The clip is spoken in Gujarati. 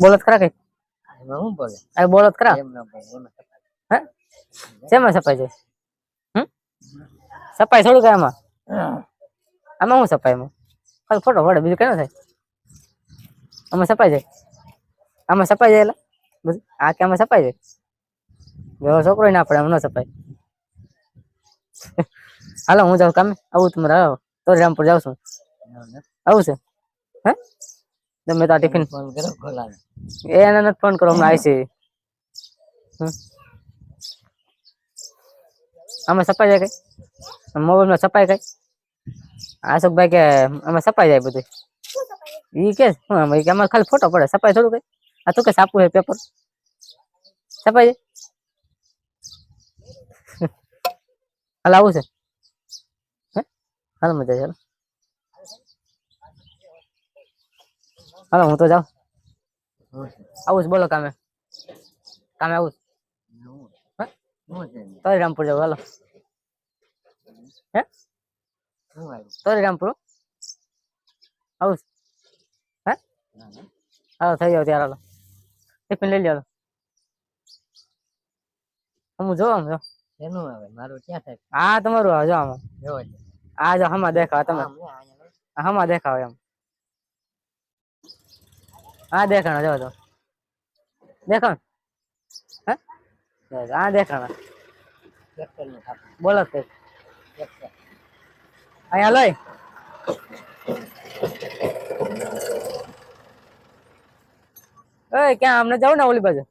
બોલો તો ખરા કઈ? એમાં બોલે? આ બોલો ખરા એમ એમાં. હે? શેમાં સપાય છે હમ? સપાઈ થોડું કઈ આમાં આમાં શું સપાય એમાં ખાલી ફોટો પડે બીજું કઈ થાય? આમાં સપાઈ જાય? આમાં સપાઈ જાય એટલે? બધું? આ કે આમાં સપાઈ જાય? એવો છોકરો ના પડે આમ ન સપાય. હાલો હું જાઉં કામે? આવું તમારે આવો. તો રામપુર જાઉં છું. આવું છે? હે? તમે તા ટિફિન ફોન કરો ખોલાને એને નથી ફોન કરો હમણાં આવી છે. આમાં સપાઈ જાય કઈ? મોબાઈલમાં સપાઈ કઈ? આશુકભાઈ કે આમાં સપાઈ જાય બધું. ઈ કે શું આમાં? આમાં ખાલી ફોટો પડે સપાઈ થોડું કઈ? આ તું કે સાપુ છે પેપર સપાઈ જાય? હાલ આવું છે. હે? હાલ મજા ચાલો હાલો હું તો જાઉં. આવું બોલો કામે. કામે આવું છે. શું? હે? શું છે? તો રામપુર જાવ હાલો. હે? શું તો રામપુર આવું હે. હાલો થઈ જાવ ત્યારે હાલો. ટિફિન લઈ લ્યો હું જોવા જો શેનું આવે મારું ક્યાં થાય? આ તમારું આ જો આમાં. આ જો હમા દેખાવ તમે. હમા દેખાવ એમ. આ દેખાણા જો તો. દેખાણ. હે? આ દેખાણા. બોલો તે. અહીંયા લઈ. ઓય ક્યાં અમને જવું ને ઓલી બાજુ?